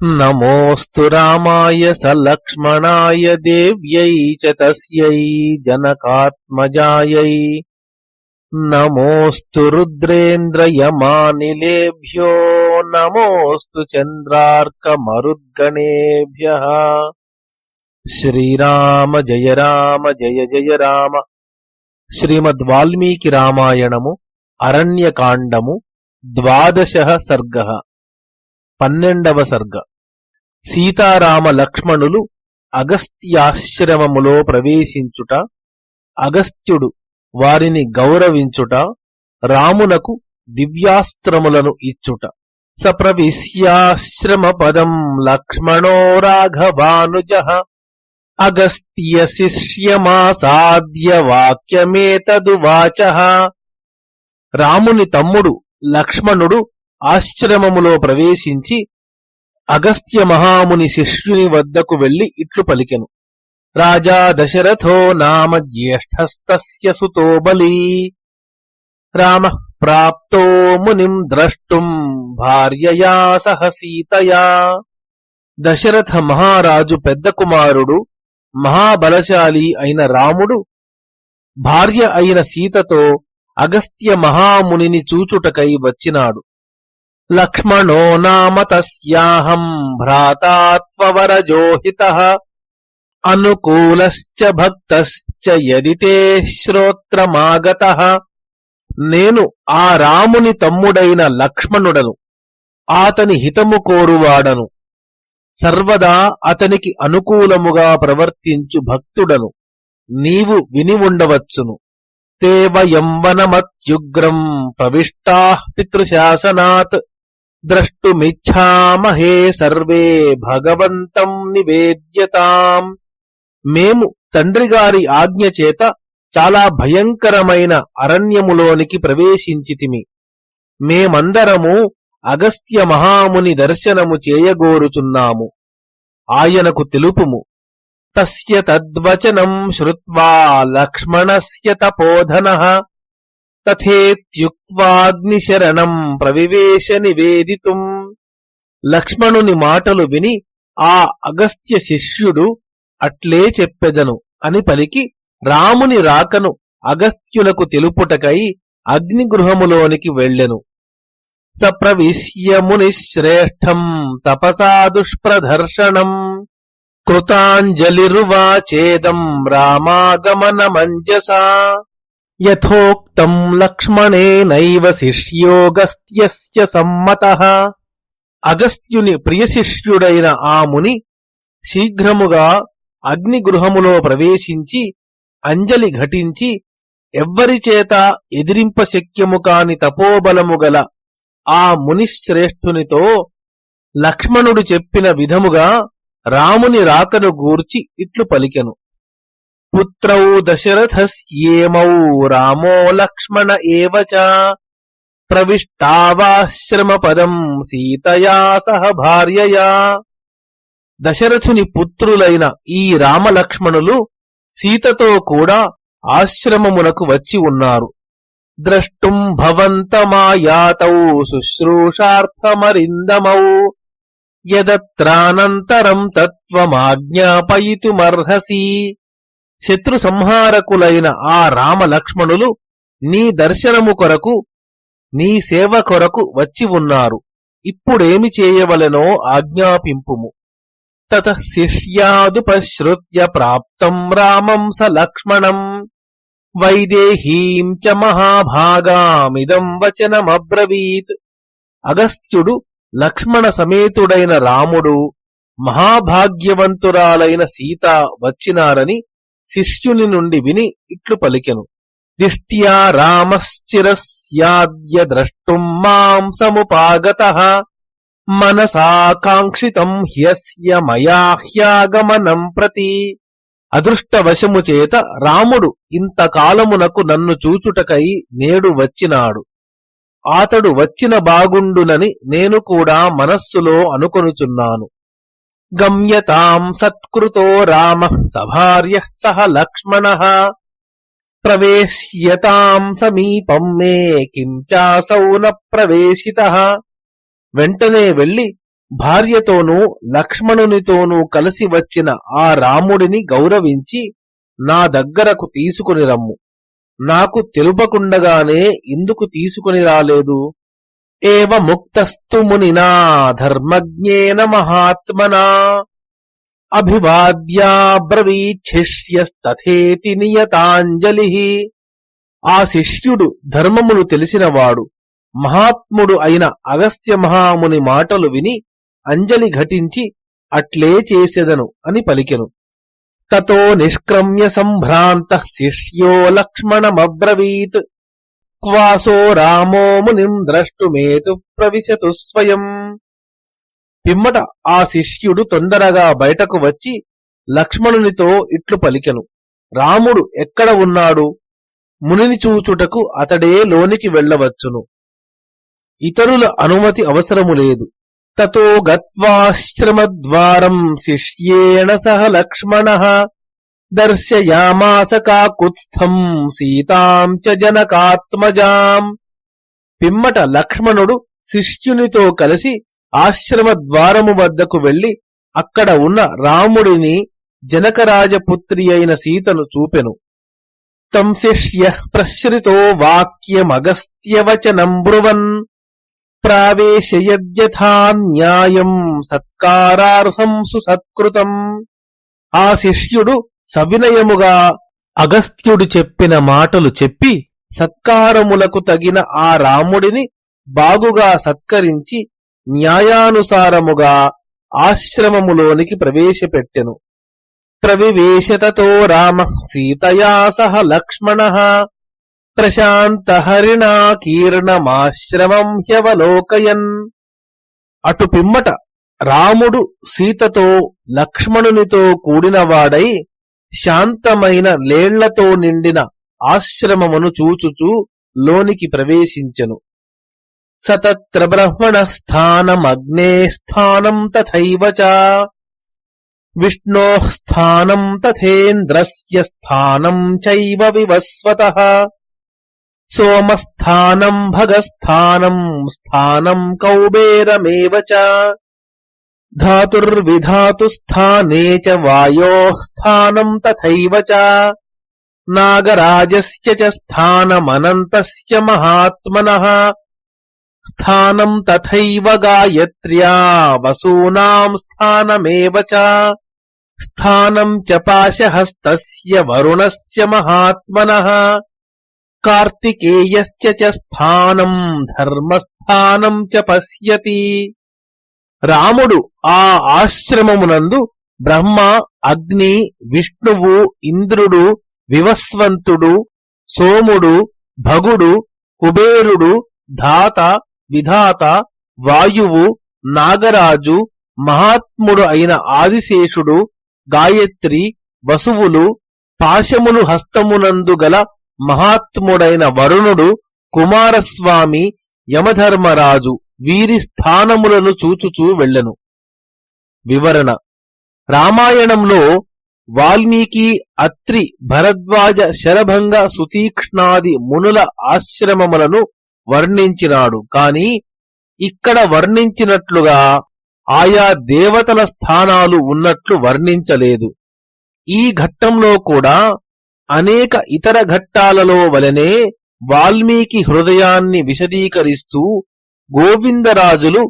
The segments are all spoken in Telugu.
नमोऽस्तु रामाय सलक्ष्मणाय देव्यै च तस्यै जनकात्मजायै नमोऽस्तु रुद्रेन्द्रयमानिलेभ्यो नमोऽस्तु चन्द्रार्कमरुद्गणेभ्यः శ్రీరామ జయ రామ జయ జయ రామ శ్రీమద్ వాల్మీకి రామాయణము అరణ్యకాండము ద్వాదశ సర్గ పన్నెండవ సర్గ సీతారామ లక్ష్మణులు అగస్త్యాశ్రమములో ప్రవేశించుట అగస్త్యుడు వారిని గౌరవించుట రామునకు దివ్యాస్త్రములను ఇచ్చుట. సప్రవిశ్యాశ్రమ పదం లక్ష్మణో రాఘవానుజ. అగస్త్య శిష్యమాసాద్య వాక్యమేతదువాచ రాముని తమ్ముడు లక్ష్మణుడు ఆశ్రమములో ప్రవేశించి అగస్త్య మహాముని శిష్యుని వద్దకు వెళ్ళి ఇట్లు పలికెను. రాజా దశరథో నామ జ్యేష్ఠస్తస్య సుతో బలీ. రామ ప్రాప్తో మునిం ద్రష్టుం భార్యయా సహ సీతయా. దశరథ మహారాజు పెద్ద కుమారుడు మహాబలశాలి అయిన రాముడు భార్య అయిన సీతతో అగస్త్య మహామునిని చూచుటకై వచ్చినాడు. లక్ష్మణో నామ తస్యాహం భ్రాతాత్వరజోహిత అనుకూలశ్చ భక్తశ్చ యది శ్రోత్రమాగత నేను ఆ రాముని తమ్ముడైన లక్ష్మణుడను ఆతని హితము కోరువాడను సర్వదా అతనికి అనుకూలముగా ప్రవర్తించు భక్తుడను నీవు విని ఉండవచ్చును. తేవయంవనమత్యుగ్రం ప్రవిష్టా పితృశాసనాత్. ద్రష్టుమిచ్చామహే సర్వే భగవంతం నివేద్యతాం. మేము తండ్రిగారి ఆజ్ఞ చేత చాలా భయంకరమైన అరణ్యములోనికి ప్రవేశించితిమి. మేమందరము అగస్త్య మహాముని దర్శనము చేయగోరుచున్నాము. ఆయనకు తెలుపుము. తస్య తద్వచనం శ్రుత్వా లక్ష్మణస్య తపోధన. తథేత్యుక్వాగ్నిశరణం ప్రవివేశ నివేదితుం. లక్ష్మణుని మాటలు విని ఆ అగస్త్య శిష్యుడు అట్లే చెప్పెదను అని పలికి రాముని రాకను అగస్త్యులకు తెలుపుటకై అగ్నిగృహములోనికి వెళ్ళెను. సప్రవిశ్య మునిశ్రేష్టం తపసా దుష్ప్రదర్శనం. కృతాంజలిరువాచేదం రామాగమనమంజసా. యథోక్తం లక్ష్మణేనైవ శిష్యోగస్త్యస్య సమ్మతః. అగస్త్యుని ప్రియశిష్యుడైన ఆ ముని శీఘ్రముగా అగ్నిగృహములో ప్రవేశించి అంజలి ఘటించి ఎవ్వరిచేత ఎదిరింప శక్యము కాని తపోబలము గల ఆ మునిశ్రేష్ఠునితో లక్ష్మణుడు చెప్పిన విధముగా రాముని రాకను గూర్చి ఇట్లు పలికెను. పుత్రౌ దశరథస్యేమౌ రామో లక్ష్మణ ఏవ చ ప్రవిష్టావాశ్రమ సీతయా సహ భార్యయా దశరథుని పుత్రులైన ఈ రామలక్ష్మణులు సీతతో కూడా ఆశ్రమమునకు వచ్చి ఉన్నారు. ద్రష్టుం భవంతమాయాతౌ శుశ్రూషార్థమరిందమౌ। యదత్రానంతరం తత్వమాజ్ఞాపయితుమర్హసి। శత్రు సంహారకులైన ఆ రామలక్ష్మణులు నీ దర్శనము కొరకు నీ సేవ కొరకు వచ్చి ఉన్నారు. ఇప్పుడేమి చేయవలెనో ఆజ్ఞాపింపుము. తత శిష్యాదుపశ్రుత్య ప్రాప్తం రామం స లక్ష్మణం. వైదేహీం చ మహాభాగామిదం వచనమబ్రవీత్. అగస్త్యుడు లక్ష్మణ సమేతుడైన రాముడు మహాభాగ్యవంతురాలైన సీత వచ్చినారని శిష్యుని నుండి విని ఇట్లు పలికెను. దిష్ట్యా రామశ్చిరస్యాద్య ద్రష్టుం మాం సముపాగత. మనసాకాంక్షితం హ్యస్య మయా హ్యాగమనం ప్రతి. అదృష్టవశము చేత రాముడు ఇంతకాలమునకు నన్ను చూచుటకై నేడు వచ్చినాడు. అతడు వచ్చిన బాగుండునని నేను కూడా మనస్సులో అనుకొనుచున్నాను. గమ్యతాం సత్కృతో రామ సభార్య సహ లక్ష్మణ ప్రవేశ్యతాం సమీపం మే కించాసౌ న ప్రవేశిత వెంటనే వెళ్ళి భార్యతోనూ లక్ష్మణునితోనూ కలిసి వచ్చిన ఆ రాముడిని గౌరవించి నా దగ్గరకు తీసుకుని రమ్ము. నాకు తెలుపకుండగానే ఎందుకు తీసుకుని రాలేదు. ఏవ ముక్తస్తు మునినా ధర్మజ్ఞేన మహాత్మనా. అభివాద్యాబ్రవీచ్ఛిష్యస్తథేతి నియతాంజలి. ఆ శిష్యుడు ధర్మమును తెలిసినవాడు మహాత్ముడు అయిన అగస్త్య మహాముని మాటలు విని అంజలి ఘటించి అట్లే చేసెదను అని పలికెను. తతో నిష్క్రమ్య సంభ్రాంత శిష్యో లక్ష్మణమబ్రవీత్. క్వాసో రామో మునిం ద్రష్టుమేతు ప్రవిశతు స్వయం. పిమ్మట ఆ శిష్యుడు తొందరగా బయటకు వచ్చి లక్ష్మణునితో ఇట్లు పలికెను. రాముడు ఎక్కడ ఉన్నాడు? మునిని చూచుటకు అతడే లోనికి వెళ్ళవచ్చును. ఇతరుల అనుమతి అవసరము లేదు. తతో గత్వాశ్రమద్వారం శిష్యేణ సహ లక్ష్మణ. దర్శయామాస కాకుత్స్థం సీతాం చ జనకాత్మజాం పిమ్మట లక్ష్మణుడు శిష్యునితో కలిసి ఆశ్రమ ద్వారము వద్దకు వెళ్ళి అక్కడ ఉన్న రాముడిని జనకరాజపుత్రి అయిన సీతను చూపెను. తం శిష్య ప్రశ్రితో వాక్యమగస్త్యవచనం బ్రువన్. ప్రావేశయద్యథా న్యాయం సత్కారార్హం సుసత్కృతం. ఆ శిష్యుడు సవినయముగా అగస్త్యుడు చెప్పిన మాటలు చెప్పి సత్కారములకు తగిన ఆ రాముడిని బాగుగా సత్కరించి న్యాయానుసారముగా ఆశ్రమములోనికి ప్రవేశపెట్టెను. ప్రవివేశతతో రామ సీతయా సహ లక్ష్మణ ప్రశాంతహరిణాకీర్ణమాశ్రమం హ్యవలోకయన్. అటు పిమ్మట రాముడు సీతతో లక్ష్మణునితో కూడినవాడై శాంతమైన లేళ్ళతో నిండిన ఆశ్రమమును చూచుచూ లోనికి ప్రవేశించెను. సతత్ర బ్రహ్మణ స్థానమగ్నే స్థానం తథైవ విష్ణో స్థానం తథేంద్రస్య స్థానం చైవ వివస్వత. సోమస్థానం భగస్థానం స్థానం కౌబేరమేవ చ. ధాతుర్విధాతు స్థానే చ వాయో స్థానం తథైవ చ నాగరాజస్య చ స్థానమనంతస్య మహాత్మనః స్థానం తథైవ గాయత్ర్యా వసూనాం స్థానమేవ చ స్థానం చ పాశహస్తస్య వరుణస్య మహాత్మనః కార్తికేయస్య చ స్థానం ధర్మస్థానం చ పశ్యతి రాముడు ఆ ఆశ్రమమునందు బ్రహ్మ అగ్ని విష్ణువు ఇంద్రుడు వివస్వంతుడు సోముడు భగుడు కుబేరుడు ధాత విధాత వాయువు నాగరాజు మహాత్ముడు అయిన ఆదిశేషుడు గాయత్రి వసువులు పాశములు హస్తమునందు గల మహాత్ముడైన వరుణుడు కుమారస్వామి యమధర్మరాజు. వీరి స్థానములను చూచుచూ వెళ్ళను. వివరణ. రామాయణంలో వాల్మీకి అత్రి భరద్వాజ శరభంగ సుతీక్ష్ణాది మునుల ఆశ్రమములను వర్ణించినాడు. కాని ఇక్కడ వర్ణించినట్లుగా ఆయా దేవతల స్థానాలు ఉన్నట్లు వర్ణించలేదు. ఈ ఘట్టంలో కూడా అనేక ఇతర ఘట్టాలలో వలనే వాల్మీకి హృదయాన్ని విశదీకరిస్తూ గోవిందరాజులు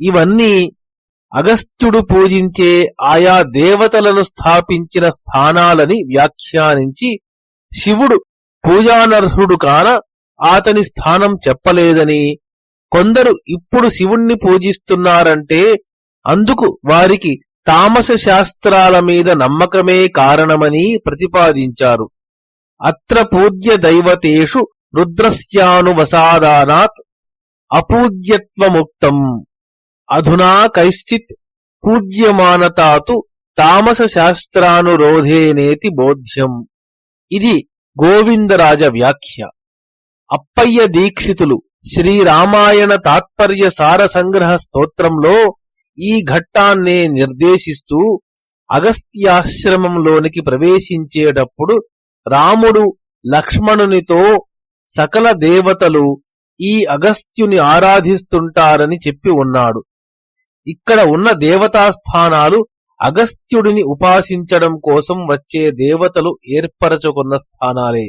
ఇవన్నీ అగస్త్యుడు పూజించే ఆయా దేవతలను స్థాపించిన స్థానాలని వ్యాఖ్యానించి శివుడు పూజానర్హుడు కాన అతని స్థానం చెప్పలేదని కొందరు ఇప్పుడు శివుణ్ణి పూజిస్తున్నారంటే అందుకు వారికి తామస శాస్త్రాల మీద నమ్మకమే కారణమని ప్రతిపాదించారు. అత్ర పూజ్య దైవతేషు రుద్రస్యానువసాదానాత్ అపూజ్యత్వముక్తం. అధునా కైశ్చిత్ పూజ్యమానతాతు తామస శాస్త్రానురోధేనేతి బోధ్యం. ఇది గోవిందరాజ వ్యాఖ్య. అప్పయ్య దీక్షితులు శ్రీరామాయణ తాత్పర్య సార సంగ్రహ స్తోత్రంలో ఈ ఘట్టాన్నే నిర్దేశిస్తూ అగస్త్యాశ్రమంలోనికి ప్రవేశించేటప్పుడు రాముడు లక్ష్మణునితో సకల దేవతలు ఈ అగస్త్యుని ఆరాధిస్తుంటారని చెప్పి ఉన్నాడు. ఇక్కడ ఉన్న దేవతాస్థానాలు అగస్త్యుడిని ఉపాసించడం కోసం వచ్చే దేవతలు ఏర్పరచుకున్న స్థానాలే.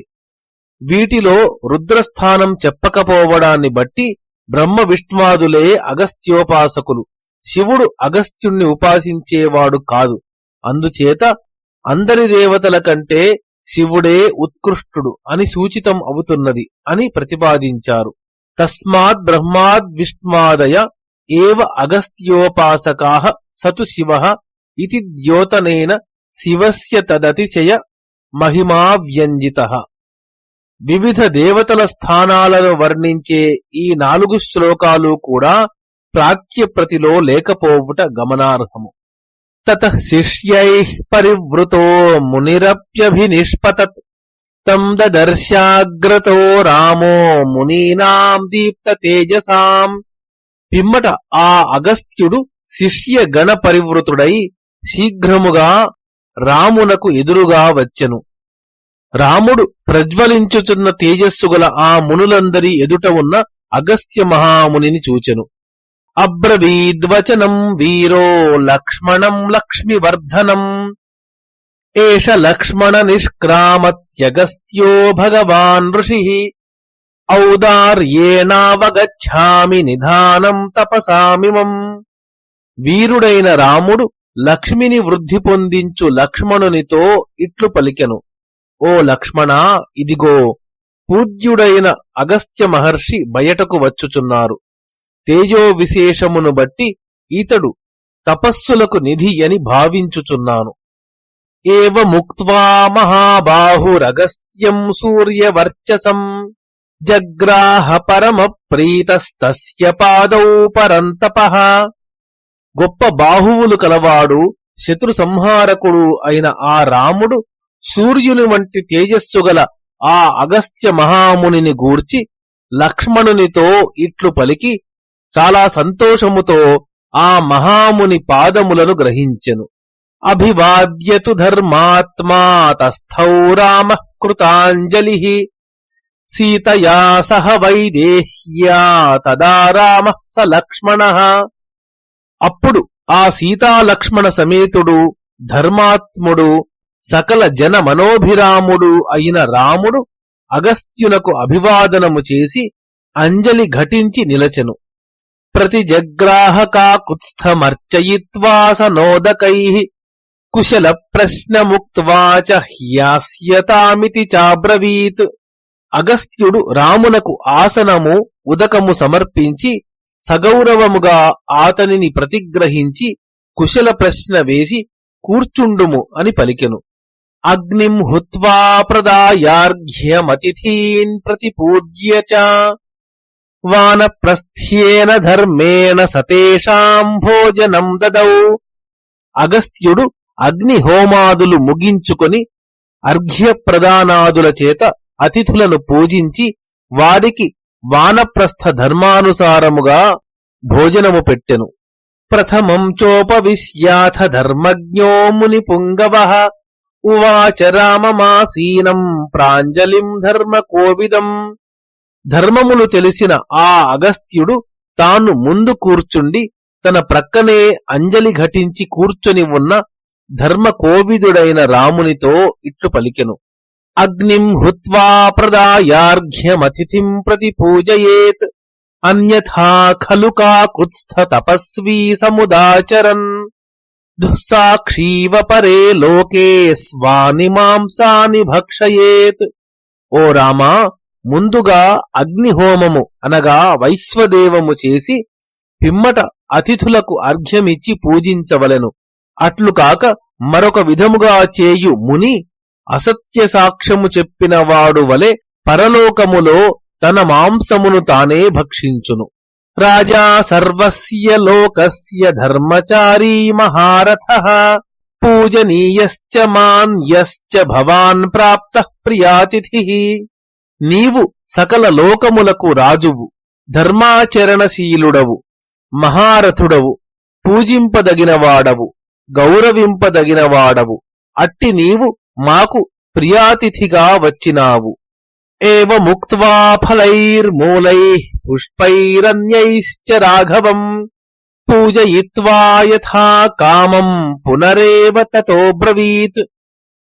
వీటిలో రుద్రస్థానం చెప్పకపోవడాన్ని బట్టి బ్రహ్మ విష్ణువాదులే అగస్త్యోపాసకులు. శివుడు అగస్త్యుణ్ణి ఉపాసించేవాడు కాదు. అందుచేత అందరి దేవతల కంటే శివుడే ఉత్కృష్టుడు అని సూచితం అవుతున్నది అని ప్రతిపాదించారు. తస్మాత్ బ్రహ్మాద్ విష్మాదయ ఏవ అగస్త్యోపాసకా సతు శివ ఇది ద్యోతనేన శివస్య తదతిశయ మహిమా వ్యంజిత వివిధ దేవతల స్థానాలను వర్ణించే ఈ నాలుగు శ్లోకాలు కూడా ప్రాచ్యప్రతిలో లేకపోవుట గమనార్హము। తత శిష్యై పరివృతో మునిరప్యభినిష్పతత్। తం దదర్శాగ్రతో రామో మునీనాం దీప్త తేజసాం పిమ్మట ఆ అగస్త్యుడు శిష్య గణ పరివృతుడై శీఘ్రముగా రామునకు ఎదురుగా వచ్చెను. రాముడు ప్రజ్వలించుచున్న తేజస్సు గల ఆ మునులందరి ఎదుట ఉన్న అగస్త్య మహామునిని చూచెను. అబ్రవీద్వచనం వీరో లక్ష్మణం లక్ష్మివర్ధనం ఏష లక్ష్మణ నిష్క్రామత్యగస్త్యో భగవాన్ ఋషి ఔదార్యేణావగచ్ఛామి నిధానం తపసామిమం వీరుడైన రాముడు లక్ష్మిని వృద్ధి పొందించు లక్ష్మణునితో ఇట్లు పలికెను. ఓ లక్ష్మణ ఇదిగో పూజ్యుడైన అగస్త్య మహర్షి బయటకు వచ్చుచున్నారు. తేజో విశేషమును బట్టి ఇతడు తపస్సులకు నిధి అని భావించుచున్నాను. ఏవ ముక్త్వా మహాబాహురగస్త్యం సూర్యవర్చసం. జగ్రాహ పరమ పాదౌ పరంతప. గొప్ప బాహువులు కలవాడు శత్రు సంహారకుడు అయిన ఆ రాముడు సూర్యుని వంటి తేజస్సు గల ఆ అగస్త్య మహామునిని గూర్చి లక్ష్మణునితో ఇట్లు పలికి చాలా సంతోషముతో ఆ మహాముని పాదములను గ్రహించెను. అభివాద్యతు ధర్మాత్మా తస్థౌ రామ కృతాంజలి సీతయా సహ వైదేహ్యా తదా రామ స లక్ష్మణ అప్పుడు ఆ సీతాలక్ష్మణ సమేతుడు ధర్మాత్ముడు సకల జన మనోభిరాముడు అయిన రాముడు అగస్త్యునకు అభివాదనము చేసి అంజలి ఘటించి నిలచెను. ప్రతిజగ్రాహకాకుత్స్థమర్చయిత్వా సనోదకై కుశల ప్రశ్నముక్వాచ హ్యాస్యతామితి చాబ్రవీత్. అగస్త్యుడు రామునకు ఆసనము ఉదకము సమర్పించి సగౌరవముగా ఆతనిని ప్రతిగ్రహించి కుశల ప్రశ్న వేసి కూర్చుండుము అని పలికెను. అగ్నిం హుత్వా ప్రదాయార్ఘ్యమతిథీన్ ప్రతిపూజ్య చ వానప్రస్థ్యేన ధర్మేణ సతేషాం భోజనం దదౌ. అగస్త్యుడు అగ్నిహోమాదులు ముగించుకొని అర్ఘ్య ప్రదానాదుల చేత అతిథులను పూజించి వారికి వానప్రస్థ ధర్మానుసారముగా భోజనము పెట్టెను. ప్రథమం చోపవిశ్యాథ ధర్మజ్ఞో ముని పుంగవ. ఉవాచ రామమాసీనం ప్రాంజలిం ధర్మ కోవిదం. ధర్మములు తెలిసిన ఆ అగస్త్యుడు తాను ముందు కూర్చుండి తన ప్రక్కనే అంజలి ఘటించి కూర్చొని ఉన్న ధర్మ కోవిదుడైన రామునితో ఇట్లు పలికెను. అగ్నిం హుత్వా ప్రదాయార్ఘ్యమతిథిం ప్రతి పూజయేత్ అన్యథా ఖలు కాకుత్స్థ తపస్వీ సముదాచరన్. దుస్సాక్షీవ పరే లోకే స్వాని మాంసాని భక్షయేత్. ఓ రామా ముందుగా అగ్నిహోమము అనగా వైశ్వదేవము చేసి పిమ్మట అతిథులకు అర్ఘ్యమిచ్చి పూజించవలెను. అట్లు కాక మరొక విధముగా చేయు ముని అసత్య సాక్ష్యము చెప్పిన వాడు వలె పరలోకములో తన మాంసమును తానే భక్షించును. రాజా సర్వస్య లోకస్య ధర్మచారీ మహారథ పూజనీయశ్చ మాన్యశ్చ భవాన్ ప్రాప్త ప్రియాతిథి. నీవు సకల లోకములకు రాజువు ధర్మాచరణశీలుడవు మహారథుడవు పూజింపదగినవాడవు గౌరవింపదగినవాడవు. అట్టి నీవు మాకు ప్రియాతిథిగా వచ్చినావు. ఏముక్వా ఫలైర్మూలై పుష్పైరన్యైశ్చ రాఘవం. పూజయిత్వా యథా కామం పునరేవ తతో బ్రవీత్.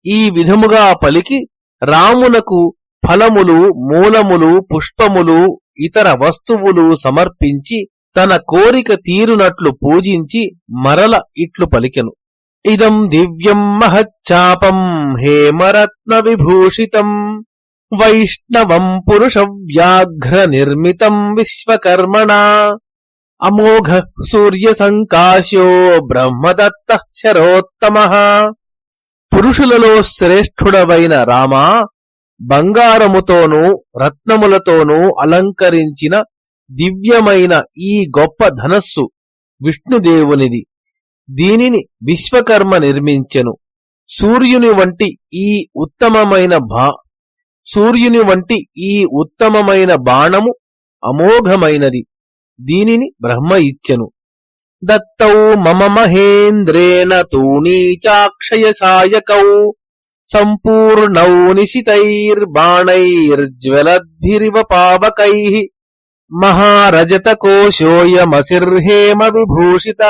ఈ విధముగా పలికి రామునకు ఫలములు మూలములు పుష్పములు ఇతర వస్తువులు సమర్పించి తన కోరిక తీరునట్లు పూజించి మరల ఇట్లు పలికెను. ఇదం దివ్యం మహచ్చాపం హేమరత్న విభూషితం. వైష్ణవం పురుష వ్యాఘ్ర నిర్మితం విశ్వకర్మణ. అమోఘ సూర్య సంకాశ్యో బ్రహ్మదత్త శరోత్తమ. పురుషులలో శ్రేష్ఠుడవైన రామా బంగారముతోనూ రత్నములతోనూ అలంకరించిన దివ్యమైన ఈ గొప్ప ధనస్సు విష్ణుదేవునిది. దీనిని విశ్వకర్మ నిర్మించెను. సూర్యుని వంటి ఈ ఉత్తమమైన భా సూర్యుని వంటి ఈ ఉత్తమమైన బాణము అమోఘమైనది. దీనిని బ్రహ్మ ఇచ్చెను. దత్తౌ మమ మహేంద్రేణ తూణీచాక్షయ సాయకౌ. సంపూర్ణౌ నిశితైర్బాణైర్జ్వలద్భిరివ పావకై. మహారజతకోశోయమసిర్హేమ విభూషిత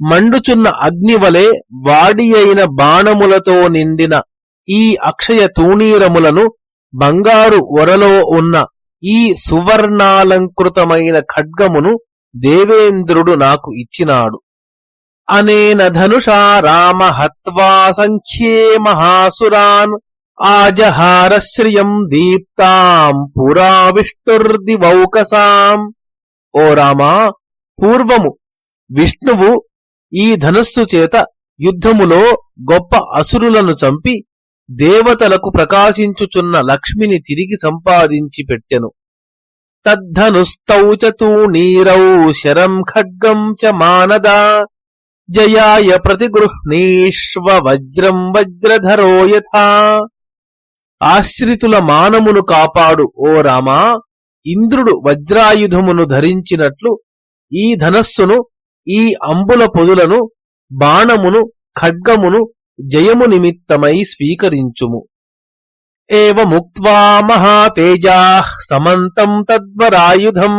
మండుచున్న అగ్నివలే వాడి అయిన బాణములతో నిండిన ఈ అక్షయ తూణీరములను బంగారు ఒరలో ఉన్న ఈ సువర్ణాలంకృతమైన ఖడ్గమును దేవేంద్రుడు నాకు ఇచ్చినాడు. అనేన ధనుషా రామ హత్వా సంఖ్యే మహాసురాన్ ఆజహారశ్రియం దీప్తాం పురా విష్ణుర్దివౌకసాం ఓ రామా పూర్వము విష్ణువు ఈ ధనస్సు చేత యుద్ధములో గొప్ప అసురులను చంపి దేవతలకు ప్రకాశించుచున్న లక్ష్మిని తిరిగి సంపాదించి పెట్టెను. తద్ధనుస్తౌ చ తూణీరౌ శరం ఖడ్గం చ మానదా. జయాయ ప్రతిగృహ్ణీష్వ వజ్రం వజ్రధరో యథా. ఆశ్రితుల మానమును కాపాడు ఓ రామా! ఇంద్రుడు వజ్రాయుధమును ధరించినట్లు ఈ ధనస్సును ఈ అంబుల పొదులను బాణమును ఖడ్గమును జయము నిమిత్తమై స్వీకరించుము. ఏముక్వా మహాతేజా సమంతం తద్వరాయుధం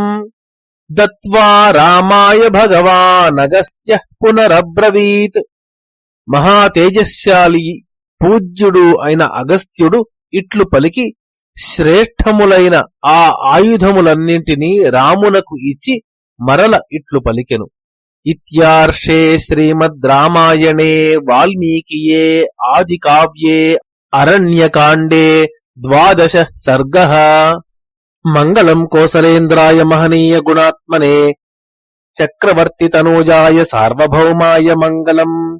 దత్వా రామాయ భగవానగస్త్య పునరబ్రవీత్. మహాతేజశాలి పూజ్యుడు అయిన అగస్త్యుడు ఇట్లు పలికి శ్రేష్టములైన ఆ ఆయుధములన్నింటినీ రామునకు ఇచ్చి మరల ఇట్లు పలికెను. ఇత్యార్షే శ్రీమద్ రామాయణే వాల్మీకియే ఆది కావ్యే అరణ్యకాండే ద్వాదశ సర్గ. మంగళం కోసలేంద్రాయ మహనీయ గుణాత్మనే. చక్రవర్తి తనూజాయ సార్వభౌమాయ మంగళం.